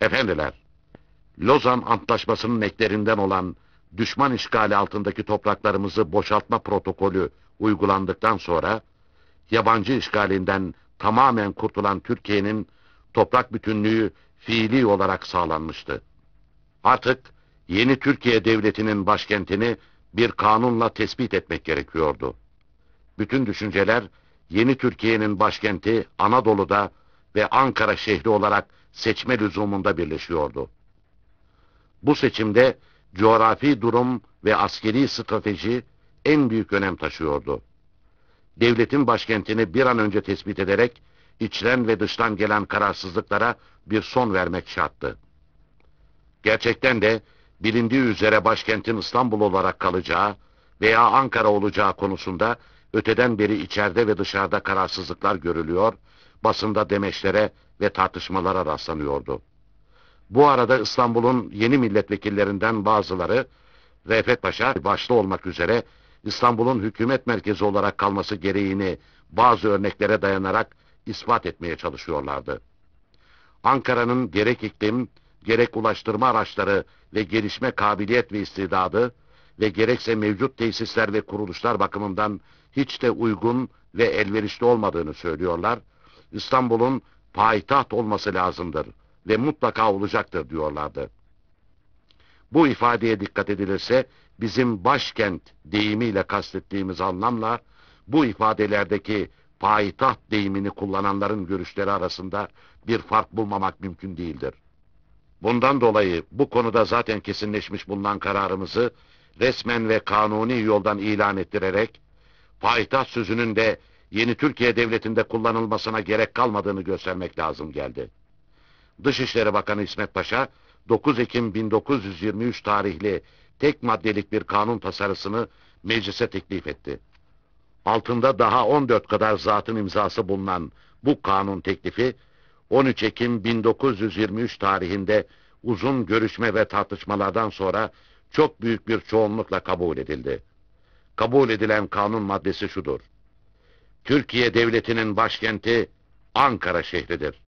Efendiler, Lozan Antlaşması'nın eklerinden olan düşman işgali altındaki topraklarımızı boşaltma protokolü uygulandıktan sonra yabancı işgalinden tamamen kurtulan Türkiye'nin toprak bütünlüğü fiili olarak sağlanmıştı. Artık yeni Türkiye Devleti'nin başkentini bir kanunla tespit etmek gerekiyordu. Bütün düşünceler yeni Türkiye'nin başkenti Anadolu'da ve Ankara şehri olarak seçme lüzumunda birleşiyordu. Bu seçimde coğrafi durum ve askeri strateji en büyük önem taşıyordu. Devletin başkentini bir an önce tespit ederek içten ve dıştan gelen kararsızlıklara bir son vermek şarttı. Gerçekten de bilindiği üzere başkentin İstanbul olarak kalacağı veya Ankara olacağı konusunda öteden beri içeride ve dışarıda kararsızlıklar görülüyor, basında demeçlere ve tartışmalara rastlanıyordu. Bu arada İstanbul'un yeni milletvekillerinden bazıları, Refet Paşa başta olmak üzere İstanbul'un hükümet merkezi olarak kalması gereğini bazı örneklere dayanarak ispat etmeye çalışıyorlardı. Ankara'nın gerek iklim, gerek ulaştırma araçları ve gelişme kabiliyet ve istidadı ve gerekse mevcut tesisler ve kuruluşlar bakımından hiç de uygun ve elverişli olmadığını söylüyorlar. İstanbul'un payitaht olması lazımdır ve mutlaka olacaktır diyorlardı. Bu ifadeye dikkat edilirse bizim başkent deyimiyle kastettiğimiz anlamla bu ifadelerdeki payitaht deyimini kullananların görüşleri arasında bir fark bulmamak mümkün değildir. Bundan dolayı bu konuda zaten kesinleşmiş bulunan kararımızı resmen ve kanuni yoldan ilan ettirerek payitaht sözünün de yeni Türkiye Devleti'nde kullanılmasına gerek kalmadığını göstermek lazım geldi. Dışişleri Bakanı İsmet Paşa 9 Ekim 1923 tarihli tek maddelik bir kanun tasarısını meclise teklif etti. Altında daha 14 kadar zatın imzası bulunan bu kanun teklifi 13 Ekim 1923 tarihinde uzun görüşme ve tartışmalardan sonra çok büyük bir çoğunlukla kabul edildi. Kabul edilen kanun maddesi şudur. Türkiye Devleti'nin başkenti Ankara şehridir.